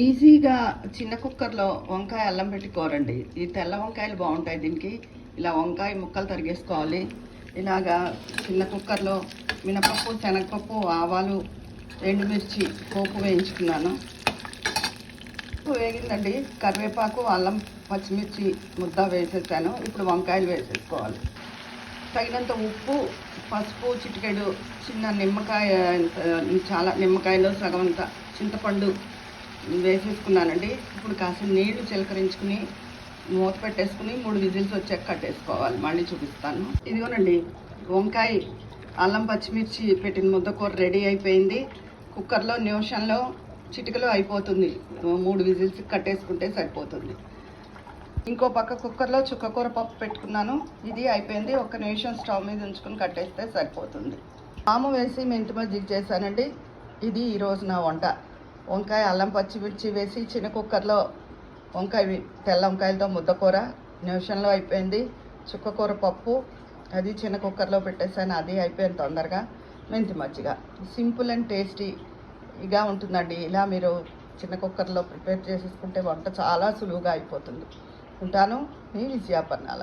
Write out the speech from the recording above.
ఈజీగా చిన్న కుక్కర్లో వంకాయ అల్లం పెట్టి కూరండి ఈ తెల్ల వంకాయలు బాగుంటాయి దీనికి. ఇలా వంకాయ ముక్కలు తరిగేసుకోవాలి. ఇలాగా చిన్న కుక్కర్లో మినపప్పు శనగపప్పు ఆవాలు ఎండుమిర్చి పోపు వేయించుకున్నాను. వేగిందండి. కరివేపాకు అల్లం పచ్చిమిర్చి ముద్ద వేసేసాను. ఇప్పుడు వంకాయలు వేసేసుకోవాలి. తగినంత ఉప్పు పసుపు చిటికెడు చిన్న నిమ్మకాయ చాలా నిమ్మకాయలు సగం అంత చింతపండు వేసేసుకున్నానండి. ఇప్పుడు కాసిన నీళ్ళు చిలకరించుకుని మూత పెట్టేసుకుని మూడు విజిల్స్ వచ్చాక కట్టేసుకోవాలి. మళ్ళీ చూపిస్తాను. ఇదిగోనండి వంకాయ అల్లం పచ్చిమిర్చి పెట్టిన ముద్దకూర రెడీ అయిపోయింది. కుక్కర్లో నిమిషంలో చిటికలో అయిపోతుంది. మూడు విజిల్స్ కట్టేసుకుంటే సరిపోతుంది. ఇంకో పక్క కుక్కర్లో చుక్కకూర పప్పు పెట్టుకున్నాను. ఇది అయిపోయింది. ఒక నిమిషం స్టవ్ మీద ఉంచుకొని కట్టేస్తే సరిపోతుంది. ఆము వేసి మెంతి మజ్జిగ చేశానండి. ఇది ఈరోజు నా వంట. వంకాయ అల్లం పచ్చిమిర్చి వేసి చిన్న కుక్కర్లో వంకాయ తెల్ల వంకాయలతో ముద్దకూర నిమిషంలో అయిపోయింది. చుక్కకూర పప్పు. అది చిన్న కుక్కర్లో పెట్టేసాను అది అయిపోయింది తొందరగా. మెంతి మజ్జిగ. సింపుల్ అండ్ టేస్టీగా ఉంటుందండి. ఇలా మీరు చిన్న కుక్కర్లో ప్రిపేర్ చేసేసుకుంటే వంట చాలా సులువుగా అయిపోతుంది. ఉంటాను మీ విజయాపర్ణాల.